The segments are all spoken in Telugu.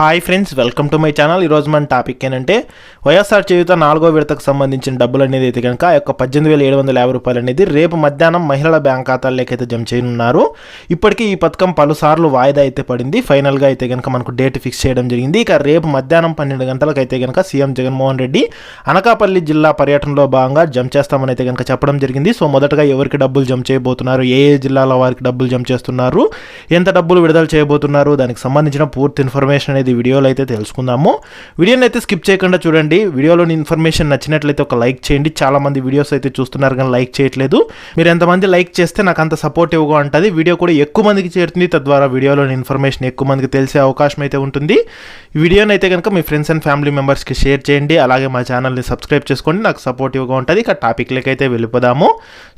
Hi friends welcome to my channel. ఈరోజు మన టాపిక్ ఏంటంటే వైఎస్ఆర్ చేయుత నాలుగో విడతకు సంబంధించిన డబ్బులు అనేది అయితే కనుక ఆ యొక్క పద్దెనిమిది వేల ఏడు వందల యాభై రూపాయలు అనేది రేపు మధ్యాహ్నం మహిళల బ్యాంక్ ఖాతాల్లోకి అయితే జమ చేయనున్నారు. ఇప్పటికీ ఈ పథకం పలుసార్లు వాయిదా అయితే పడింది. ఫైనల్గా అయితే కనుక మనకు డేట్ ఫిక్స్ చేయడం జరిగింది. ఇక రేపు మధ్యాహ్నం పన్నెండు గంటలకు అయితే కనుక సీఎం జగన్మోహన్ రెడ్డి అనకాపల్లి జిల్లా పర్యటనలో భాగంగా జమ చేస్తామని అయితే కనుక చెప్పడం జరిగింది. సో మొదటగా ఎవరికి డబ్బులు జమ చేయబోతున్నారు? ఏ ఏ జిల్లాల వారికి డబ్బులు జమ చేస్తున్నారు? ఎంత డబ్బులు విడుదల చేయబోతున్నారు? దానికి సంబంధించిన పూర్తి ఇన్ఫర్మేషన్ అనేది వీడియోలో అయితే తెలుసుకుందాము. వీడియోని అయితే స్కిప్ చేయకుండా చూడండి. వీడియోలోని ఇన్ఫర్మేషన్ నచ్చినట్లయితే ఒక లైక్ చేయండి. చాలా మంది వీడియోస్ అయితే చూస్తున్నారు కానీ లైక్ చేయట్లేదు. మీరు ఎంతమంది లైక్ చేస్తే నాకు అంత సపోర్టివ్గా ఉంటుంది. వీడియో కూడా ఎక్కువ మందికి చేరుతుంది. తద్వారా వీడియోలోని ఇన్ఫర్మేషన్ ఎక్కువ మందికి తెలిసే అవకాశం అయితే ఉంటుంది. ఈ వీడియోని అయితే కనుక మీ ఫ్రెండ్స్ అండ్ ఫ్యామిలీ మెంబర్స్కి షేర్ చేయండి. అలాగే మా ఛానల్ని సబ్స్క్రైబ్ చేసుకోండి. నాకు సపోర్టివ్గా ఉంటుంది. ఇక టాపిక్లకి అయితే వెళ్ళిపోదాము.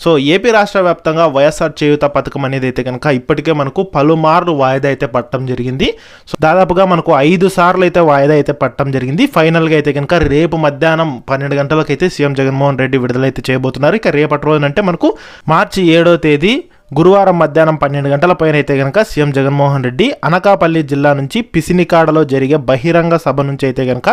సో ఏపీ రాష్ట్ర వ్యాప్తంగా వైఎస్ఆర్ చేయూత పథకం అనేది అయితే కనుక ఇప్పటికే మనకు పలుమార్లు వాయిదా అయితే పట్టడం జరిగింది. సో దాదాపుగా మనకు ఐదు సార్లు అయితే వాయిదా అయితే పట్టడం జరిగింది. ఫైనల్గా అయితే కనుక రేపు మధ్యాహ్నం పన్నెండు గంటలకు అయితే సీఎం జగన్మోహన్ రెడ్డి విడుదలైతే చేయబోతున్నారు. ఇక రేపటి రోజునంటే మనకు మార్చి ఏడో తేదీ గురువారం మధ్యాహ్నం పన్నెండు గంటల పైన అయితే కనుక సీఎం జగన్మోహన్ రెడ్డి అనకాపల్లి జిల్లా నుంచి పిసినికాడలో జరిగే బహిరంగ సభ నుంచి అయితే కనుక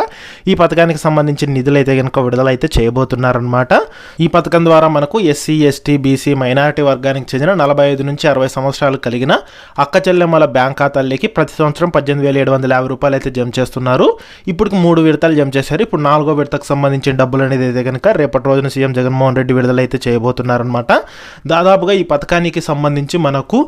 ఈ పథకానికి సంబంధించిన నిధులు అయితే కనుక విడుదల అయితే చేయబోతున్నారనమాట ఈ పథకం ద్వారా మనకు ఎస్సీ ఎస్టీ బీసీ మైనారిటీ వర్గానికి చెందిన నలభై ఐదు నుంచి అరవై సంవత్సరాలు కలిగిన అక్క చెల్లెమ్మల బ్యాంక్ ఖాతాల్లోకి ప్రతి సంవత్సరం పద్దెనిమిది వేల ఏడు వందల యాభై రూపాయలు అయితే జమ చేస్తున్నారు. ఇప్పుడు మూడు విడతలు జమ చేశారు. ఇప్పుడు నాలుగో విడతకు సంబంధించిన డబ్బులు అనేది అయితే కనుక రేపటి రోజున సీఎం జగన్మోహన్ రెడ్డి విడుదల అయితే చేయబోతున్నారనమాట దాదాపుగా ఈ పథకానికి సంబంధించి మనకు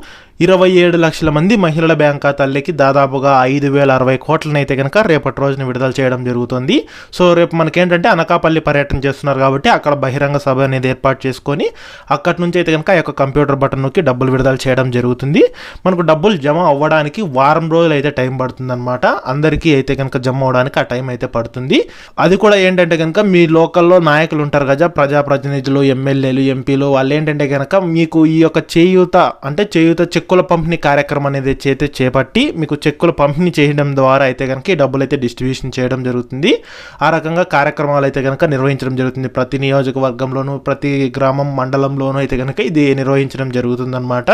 ఇరవై ఏడు లక్షల మంది మహిళల బ్యాంక్ ఖాతాలకి దాదాపుగా ఐదు వేల అరవై కోట్లనైతే కనుక రేపటి రోజున విడుదల చేయడం జరుగుతుంది. సో రేపు మనకేంటంటే అనకాపల్లి పర్యటన చేస్తున్నారు కాబట్టి అక్కడ బహిరంగ సభ అనేది ఏర్పాటు చేసుకొని అక్కడి నుంచి అయితే కనుక యొక్క కంప్యూటర్ బటన్ నొక్కి డబ్బులు విడుదల చేయడం జరుగుతుంది. మనకు డబ్బులు జమ అవ్వడానికి వారం రోజులు అయితే టైం పడుతుందన్నమాట. అందరికీ అయితే కనుక జమ అవ్వడానికి ఆ టైం అయితే పడుతుంది. అది కూడా ఏంటంటే కనుక మీ లోకల్లో నాయకులు ఉంటారు కదా ప్రజాప్రతినిధులు ఎమ్మెల్యేలు ఎంపీలు వాళ్ళు ఏంటంటే కనుక మీకు ఈ యొక్క చేయి చేయూత అంటే చేయూత చెక్కుల పంపిణీ కార్యక్రమం అనేది చేతే చేపట్టి మీకు చెక్కుల పంపిణీ చేయడం ద్వారా అయితే కనుక ఈ డబ్బులు అయితే డిస్ట్రిబ్యూషన్ చేయడం జరుగుతుంది. ఆ రకంగా కార్యక్రమాలు అయితే కనుక నిర్వహించడం జరుగుతుంది. ప్రతి నియోజకవర్గంలోనూ ప్రతి గ్రామం మండలంలోనూ అయితే కనుక ఇది నిర్వహించడం జరుగుతుందన్నమాట.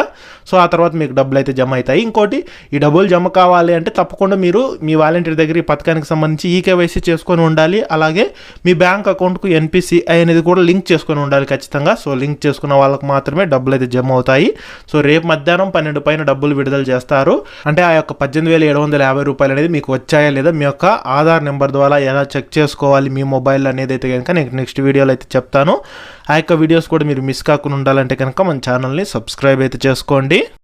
సో ఆ తర్వాత మీకు డబ్బులు అయితే జమ అవుతాయి. ఇంకోటి ఈ డబ్బులు జమ కావాలి అంటే తప్పకుండా మీరు మీ వాలంటీర్ దగ్గర ఈ పథకానికి సంబంధించి ఈకేవైసీ చేసుకొని ఉండాలి. అలాగే మీ బ్యాంక్ అకౌంట్కు ఎన్పిసిఐ అనేది కూడా లింక్ చేసుకొని ఉండాలి ఖచ్చితంగా. సో లింక్ చేసుకున్న వాళ్ళకి మాత్రమే డబ్బులు అయితే జమ అవుతాయి. సో రేపు మధ్యాహ్నం పన్నెండు పైన డబ్బులు విడుదల చేస్తారు. అంటే ఆ యొక్క పద్దెనిమిది వేల ఏడు వందల యాభై రూపాయలు అనేది మీకు వచ్చాయా లేదా మీ యొక్క ఆధార్ నెంబర్ ద్వారా ఎలా చెక్ చేసుకోవాలి మీ మొబైల్ అనేది అయితే కనుక నేను నెక్స్ట్ వీడియోలో అయితే చెప్తాను. ఆ యొక్క వీడియోస్ కూడా మీరు మిస్ కాకుండా ఉండాలంటే కనుక మన ఛానల్ని సబ్స్క్రైబ్ అయితే చేసుకోండి.